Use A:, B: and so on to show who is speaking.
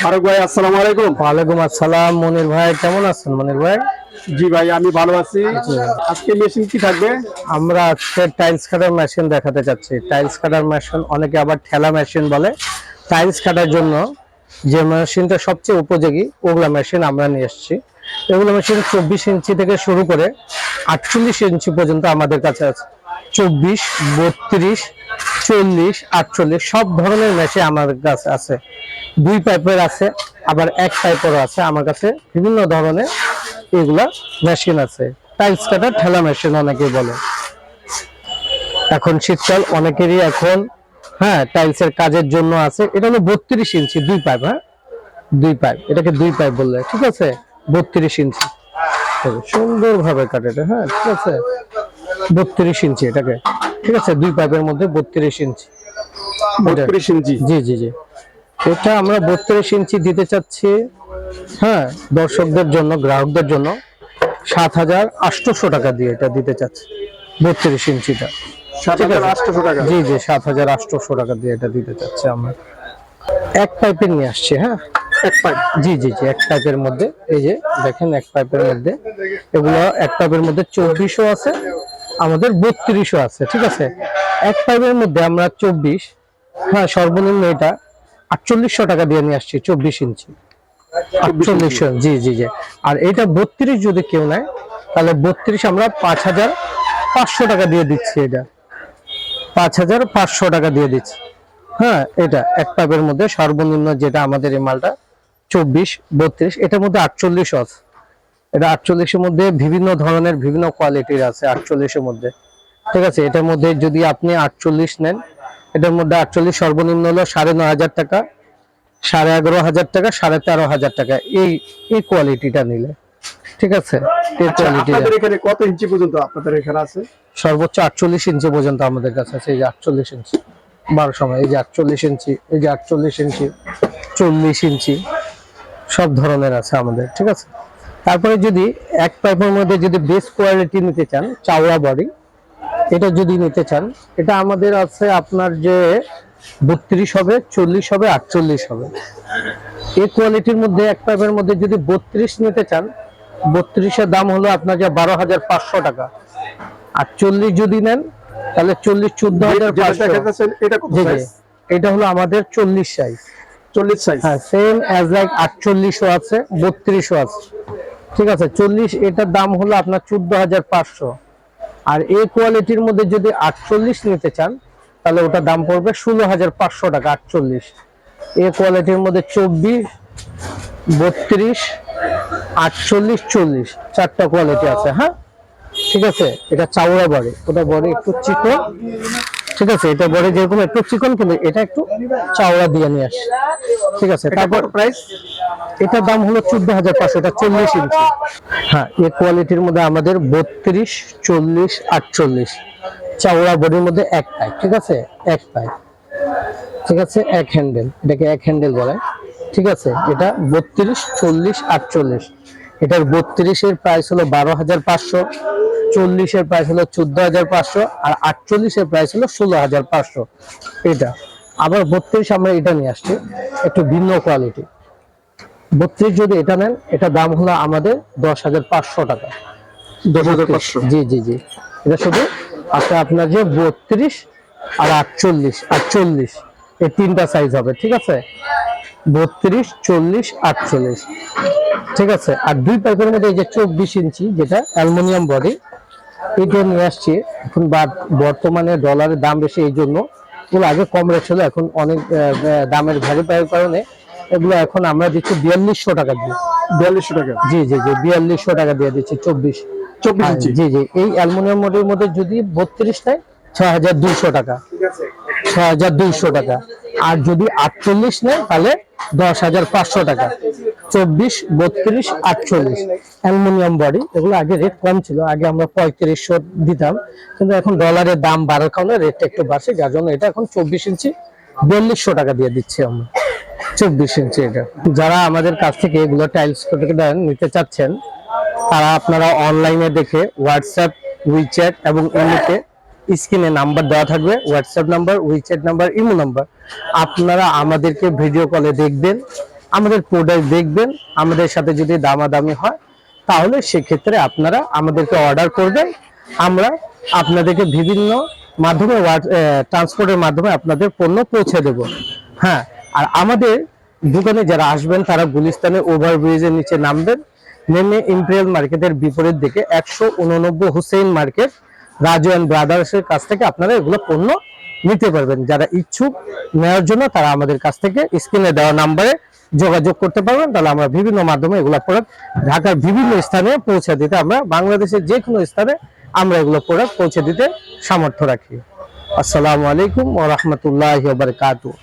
A: ফারুক ভাই আসসালামু আলাইকুম।
B: ওয়ালাইকুম আসসালাম মনির ভাই কেমন আছেন মনির ভাই?
A: জি ভাই আমি ভালো আছি। আজকে মেশিন কি থাকবে?
B: আমরা আজকে টাইলস কাটার মেশিন দেখাতে চাচ্ছি। টাইলস কাটার মেশিন অনেকে আবার ঠেলা মেশিন বলে। টাইলস কাটার জন্য যে মেশিনটা সবচেয়ে উপযোগী ওগুলা মেশিন আমরা নিয়ে এসেছি। এগুলো মেশিন চব্বিশ ইঞ্চি থেকে শুরু করে আটচল্লিশ ইঞ্চি পর্যন্ত আমাদের কাছে আছে। চব্বিশ বত্রিশ চল্লিশ, আটচল্লিশ, সব ধরনের মেশিন আমাদের কাছে আছে। দুই পাইপের আছে, আবার এক পাইপেরও আছে। আমার কাছে বিভিন্ন ধরনের এগুলা মেশিন আছে। টাইলস কাটার ঠেলা মেশিন অনেকেই বলে। এখন শীতকাল, অনেকেরই এখন হ্যাঁ টাইলসের কাজের জন্য আছে। এটা হলো বত্রিশ ইঞ্চি, দুই পাইপ হ্যাঁ? দুই পাইপ এটাকে দুই পাইপ বললে, ঠিক আছে? বত্রিশ ইঞ্চি। সুন্দর ভাবে কাটে হ্যাঁ ঠিক আছে? বত্রিশ ইঞ্চি এটাকে। ঠিক আছে দুই পাইপের মধ্যে বত্রিশ ইঞ্চি।
A: বত্রিশ ইঞ্চি?
B: জি জি জি। এটা আমরা বত্রিশ ইঞ্চি দিতে চাচ্ছি হ্যাঁ দর্শকদের জন্য গ্রাহকদের জন্য সাত হাজার আটশোশো টাকা দিয়ে এটা দিতে চাচ্ছি বত্রিশ ইঞ্চিটা। জি জি সাত হাজার আটশোশো টাকা দিয়ে এটা দিতে চাচ্ছি আমরা। এক পাইপের নিয়ে আসছি হ্যাঁ?
A: এক পাইপ?
B: জি জি জি এক পাইপের মধ্যে এই যে দেখেন এক পাইপের মধ্যে। এগুলো এক পাইপের মধ্যে চব্বিশও আছে আমাদের বত্রিশও আছে ঠিক আছে? এক পাইপের মধ্যে আমরা চব্বিশ হ্যাঁ সর্বনিম্ন এটা আটচল্লিশশো টাকা দিয়ে নিয়ে আসছি চব্বিশ ইঞ্চি। আটচল্লিশশো জি জি জি। আর এটা বত্রিশ যদি কেউ নেয় তাহলে বত্রিশ আমরা পাঁচ হাজার পাঁচশো টাকা দিয়ে দিচ্ছি এটা। পাঁচ হাজার পাঁচশো টাকা দিয়ে দিচ্ছি। হ্যাঁ এটা এক পাইপের মধ্যে সর্বনিম্ন যেটা আমাদের এই মালটা চব্বিশ বত্রিশ এটার মধ্যে আটচল্লিশ আছে। এটা আটচল্লিশের মধ্যে বিভিন্ন ধরনের বিভিন্ন কোয়ালিটির আছে আটচল্লিশের মধ্যে। ঠিক আছে এটার মধ্যে যদি আপনি আটচল্লিশ নেন এটার মধ্যে আটচল্লিশ সর্বনিম্ন হলো সাড়ে নয় হাজার টাকা সাড়ে এগারো হাজার টাকা সাড়ে তেরো হাজার টাকা। এই এই কোয়ালিটিটা নিলে। ঠিক আছে? এই
A: আচ্ছা,
B: কোয়ালিটিটা
A: আপনাদের এখানে কত ইঞ্চি পর্যন্ত আপনাদের এখানে আছে?
B: সর্বোচ্চ আটচল্লিশ ইঞ্চি পর্যন্ত আমাদের কাছে আছে এই যে আটচল্লিশ ইঞ্চি। বারো সময় এই যে আটচল্লিশ ইঞ্চি এই যে আটচল্লিশ ইঞ্চি চল্লিশ ইঞ্চি সব ধরনের আছে আমাদের ঠিক আছে? তারপরে যদি এক পাইপের মধ্যে যদি বেস্ট কোয়ালিটি নিতে চান চাওড়া বডি এটা যদি নিতে চান এটা আমাদের আছে আপনার যে বত্রিশ হবে চল্লিশ হবে আটচল্লিশ হবে। এই কোয়ালিটির মধ্যে এক পাইপের মধ্যে যদি বত্রিশ নিতে চান বত্রিশের দাম হলো আপনার যে বারো হাজার পাঁচশো টাকা। আর চল্লিশ যদি নেন তাহলে চল্লিশ চোদ্দ হাজার
A: এটা
B: হলো আমাদের চল্লিশ সাইজ
A: চল্লিশ সাইজ
B: হ্যাঁ সেম অ্যাজ লাইক আটচল্লিশও আছে বত্রিশও আছে। ঠিক আছে, চল্লিশ, এটার দাম হলো আপনার চোদ্দ হাজার পাঁচশো। আর এই কোয়ালিটির মধ্যে যদি আটচল্লিশ নিতে চান, তাহলে ওটার দাম পড়বে ষোলো হাজার পাঁচশো টাকা, আটচল্লিশ। এ কোয়ালিটির মধ্যে চব্বিশ, বত্রিশ, আটচল্লিশ, চল্লিশ, চারটা কোয়ালিটি আছে হ্যাঁ? ঠিক আছে, এটা চাওড়া বড়ি, ওটা বড়ি একটু চিকন। ঠিক আছে এটা বড়ি যেরকম একটু চিকন কিন্তু এটা একটু চাওড়া দিয়ে নিয়ে আসে। ঠিক আছে তারপর
A: প্রাইস
B: এটার দাম হলো চোদ্দ হাজার পাঁচশো এটা চল্লিশ ইঞ্চি। হ্যাঁ এই কোয়ালিটির মধ্যে আমাদের বত্রিশ চল্লিশ আটচল্লিশ। চাওড়া বডির মধ্যে এক পাইপ ঠিক আছে? এক পাইপ ঠিক আছে এক হ্যান্ডেল এটাকে এক হ্যান্ডেল বলে। ঠিক আছে এটা বত্রিশ চল্লিশ আটচল্লিশ। এটার বত্রিশের প্রাইস হলো বারো হাজার পাঁচশো। চল্লিশের প্রাইস হলো চোদ্দ হাজার পাঁচশো আর আটচল্লিশের প্রাইস হলো ষোলো হাজার পাঁচশো। এটা। আবার বত্রিশ আমরা এটা নিয়ে আসছি একটু ভিন্ন কোয়ালিটি বত্রিশ যদি এটা নেন এটা দাম হলো আমাদের দশ হাজার পাঁচশো টাকা।
A: দশ হাজার পাঁচশো?
B: জি জি জি। এটা শুধু আচ্ছা আপনার যে বত্রিশ আর আটচল্লিশ আটচল্লিশ এই তিনটা সাইজ হবে ঠিক আছে? বত্রিশ চল্লিশ আটচল্লিশ ঠিক আছে? আর দুই পাইপের মধ্যে এই যে চব্বিশ ইঞ্চি যেটা অ্যালুমিনিয়াম বডি এটা নিয়ে আসছি। এখন বর্তমানে ডলারের দাম বেশি এই জন্য। এগুলো আগে কম রেট ছিল এখন অনেক দামের ভ্যালু পাওয়ার কারণে এগুলো এখন আমরা দিচ্ছি বিয়াল্লিশশো টাকা দিয়ে।
A: বিয়াল্লিশশো টাকা?
B: জি জি জি বিয়াল্লিশশো টাকা দিয়ে দিচ্ছি চব্বিশ।
A: চব্বিশ
B: হ্যাঁ, জি জি এই অ্যালুমিনিয়াম মোডের মধ্যে যদি বত্রিশ নেয় ছয় হাজার দুইশো টাকা। ছয় হাজার দুইশো টাকা। আর যদি আটচল্লিশ নেয় তাহলে দশ হাজার পাঁচশো টাকা। চব্বিশ, বত্রিশ, আটচল্লিশ। অ্যালুমিনিয়াম বডি, এগুলো আগে রেট কম ছিল, আগে আমরা পঁয়ত্রিশশো দিতাম। কিন্তু এখন ডলারের দাম বাড়ার কারণে রেটটা একটু বাড়ছে, যার জন্য এটা এখন চব্বিশ ইঞ্চি, বিয়াল্লিশশো টাকা দিয়ে দিচ্ছি আমরা। চব্বিশ ইঞ্চি এটা। যারা আমাদের কাছ থেকে এগুলো টাইলস নিতে চাচ্ছেন, তারা আপনারা অনলাইনে দেখে হোয়াটসঅ্যাপ উইচ্যাট এবং ইমোতে স্ক্রিনে নাম্বার দেওয়া থাকবে WhatsApp number WeChat number imo number আপনারা আমাদেরকে ভিডিও কলে দেখবেন আমাদের প্রোডাক্ট দেখবেন, আমাদের সাথে যদি দামাদামি হয়, তাহলে সেক্ষেত্রে আপনারা আমাদেরকে অর্ডার করবেন। আমরা আপনাদেরকে বিভিন্ন মাধ্যমে ট্রান্সপোর্টের মাধ্যমে আপনাদের পণ্য পৌঁছে দেব। হ্যাঁ আর আমাদের দোকানে যারা আসবেন, তারা গুলিস্তানের ওভারব্রিজের নিচে নামবেন। নেমে ইম্পেরিয়াল মার্কেটের বিপরীত দিকে একশো উননব্বই হুসেইন মার্কেট রাজু অ্যান্ড ব্রাদার্সের কাছ থেকে আপনারা এগুলো পণ্য নিতে পারবেন। যারা ইচ্ছুক, নেওয়ার জন্য তারা আমাদের কাছ থেকে স্ক্রিনে দেওয়া নাম্বারে যোগাযোগ করতে পারবেন, তাহলে আমরা বিভিন্ন মাধ্যমে এগুলো প্রোডাক্ট ঢাকার বিভিন্ন স্থানে পৌঁছে দিতে আমরা, বাংলাদেশের যে কোনো স্থানে আমরা এগুলো প্রোডাক্ট পৌঁছে দিতে সামর্থ্য রাখি। আসসালামু আলাইকুম ও রহমতুল্লাহ ওয়া বারাকাতুহু।